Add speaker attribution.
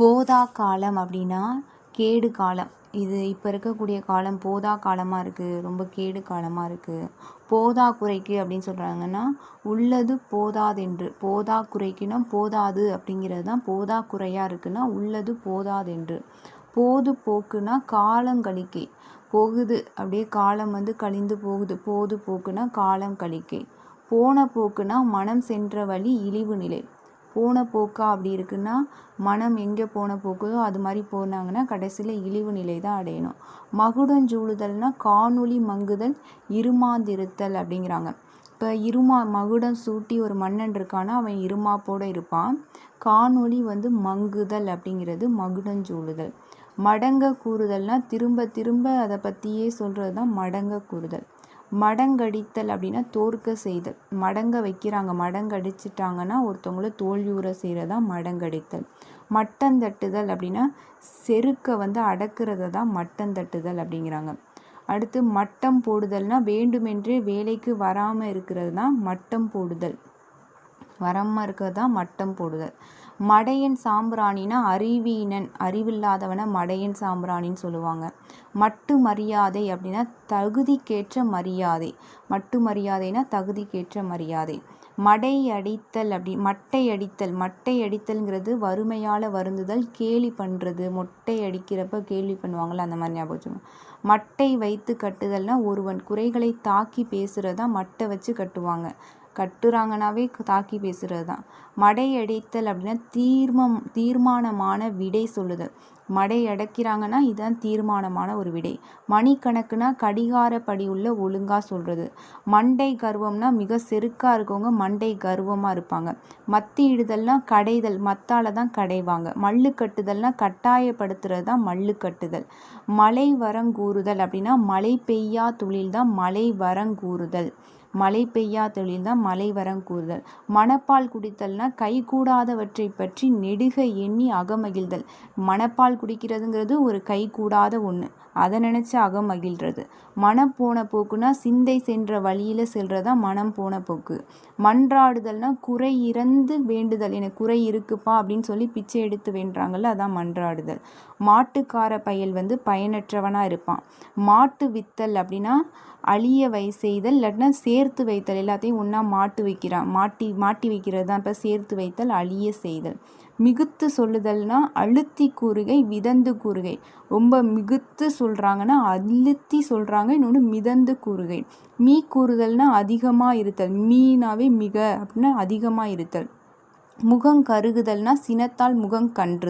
Speaker 1: போதா காலம் அப்படின்னா கேடு காலம். இது இப்போ இருக்கக்கூடிய காலம் போதா காலமாக இருக்குது ரொம்ப கேடு காலமாக இருக்குது போதா குறைக்கு அப்படின்னு சொல்கிறாங்கன்னா உள்ளது போதாதென்று. போதா குறைக்குன்னா போதாது அப்படிங்கிறது தான் போதா குறையாக இருக்குன்னா உள்ளது போதாதென்று. போது போக்குனா காலங்கழிக்கை போகுது அப்படியே காலம் வந்து கழிந்து போகுது. போது போக்குனா காலம் கழிக்கை. போன போக்குனா மனம் சென்ற வழி இழிவு நிலை. போன போக்கா அப்படி இருக்குன்னா மனம் எங்கே போன போக்குதோ அது மாதிரி போனாங்கன்னா கடைசியில் இழிவு நிலை தான் அடையணும். மகுடஞ்சூழுதல்னா காணொளி மங்குதல் இருமாந்திருத்தல் அப்படிங்கிறாங்க. இப்போ இருமா மகுடம் சூட்டி ஒரு மன்னன் இருக்கான்னா அவன் இருமாப்போடு இருப்பான். காணொளி வந்து மங்குதல் அப்படிங்கிறது மகுடஞ்சூழுதல் மடங்க கூறுதல்னால் திரும்ப திரும்ப அதை பற்றியே சொல்கிறது தான் மடங்க கூறுதல். மடங்கடித்தல் அப்படின்னா தோற்க செய்தல். மடங்க வைக்கிறாங்க மடங்கடிச்சிட்டாங்கன்னா ஒருத்தவங்கள தோல்வியுற செய்கிறது தான் மடங்கடித்தல் மட்டந்தட்டுதல் அப்படின்னா செருக்க வந்து அடக்கிறத தான் மட்டந்தட்டுதல் அப்படிங்கிறாங்க. அடுத்து மட்டம் போடுதல்னா வேண்டுமென்றே வேலைக்கு வராமல் இருக்கிறது தான் மட்டம் போடுதல். வராமல் இருக்கிறது தான் மட்டம் போடுதல் மடையன் சாம்பிராணினா அறிவீனன் அறிவில்லாதவனை மடையன் சாம்பிராணின்னு சொல்லுவாங்க. மட்டு மரியாதை அப்படின்னா தகுதிக்கேற்ற மரியாதை. மட்டு மரியாதைனா தகுதிக்கேற்ற மரியாதை. மடை அடித்தல் அப்படி மட்டை அடித்தல் மட்டை அடித்தல்ங்கிறது வறுமையால் வருந்துதல் கேலி பண்ணுறது மொட்டை அடிக்கிறப்ப கேலி பண்ணுவாங்கள்ல அந்த மாதிரி ஞாபகம் மட்டை வைத்து கட்டுதல்னா ஒருவன் குறைகளை தாக்கி பேசுகிறதா மட்டை வச்சு கட்டுவாங்க. கட்டுறாங்கனாவே தாக்கி பேசுகிறது தான் மடை அடைத்தல் அப்படின்னா தீர்மம் தீர்மானமான விடை சொல்லுதல். மடை அடைக்கிறாங்கன்னா இதுதான் தீர்மானமான ஒரு விடை. மணிக்கணக்குனா கடிகாரப்படி உள்ள ஒழுங்காக சொல்கிறது மண்டை கர்வம்னா மிக செருக்காக இருக்கவங்க மண்டை கர்வமாக இருப்பாங்க. மத்தி கடைதல் மத்தால் தான் கடைவாங்க மல்லு கட்டுதல்னா கட்டாயப்படுத்துறது தான் மல்லு கட்டுதல். மழை வரங்கூறுதல் அப்படின்னா மழை பெய்யா தொழில் தான் மழை வரங்கூறுதல். மழை பெய்யா தொழில் தான் மழை வரங்கூறுதல் மணப்பால் குடித்தல்னா கைகூடாதவற்றை பற்றி நெடுக எண்ணி அகமகிழ்தல். மணப்பால் குடிக்கிறதுங்கிறது ஒரு கைகூடாத ஒன்று அதை நினச்சி அகமகிழ்றது மனம் போன போக்குனா சிந்தை சென்ற வழியில் செல்றதா மனம் போன போக்கு. மன்றாடுதல்னா குறை இறந்து வேண்டுதல். எனக்கு குறை இருக்குப்பா அப்படின்னு சொல்லி பிச்சை எடுத்து வேண்டுறாங்கல்ல அதான் மன்றாடுதல். மாட்டுக்கார பயல் வந்து பயனற்றவனாக இருப்பான். மாட்டு வித்தல் அப்படின்னா அழிய வை செய்தல் இல்லாட்டினா சேர்த்து வைத்தல். எல்லாத்தையும் ஒன்றா மாட்டு வைக்கிறான் மாட்டி மாட்டி வைக்கிறது தான் இப்போ சேர்த்து வைத்தல் அழிய செய்தல். மிகுத்து சொல்லுதல்னா அழுத்தி கூறுகை விதந்து கூறுகை. ரொம்ப மிகுத்து சொல்கிறாங்கன்னா அழுத்தி சொல்கிறாங்க இன்னொன்று மிதந்து கூறுகை. மீ கூறுதல்னா அதிகமாக இருத்தல். மீனாவே மிக அப்படின்னா அதிகமாக இருத்தல். முகம் கருகுதல்னா சினத்தால் முகம் கன்று.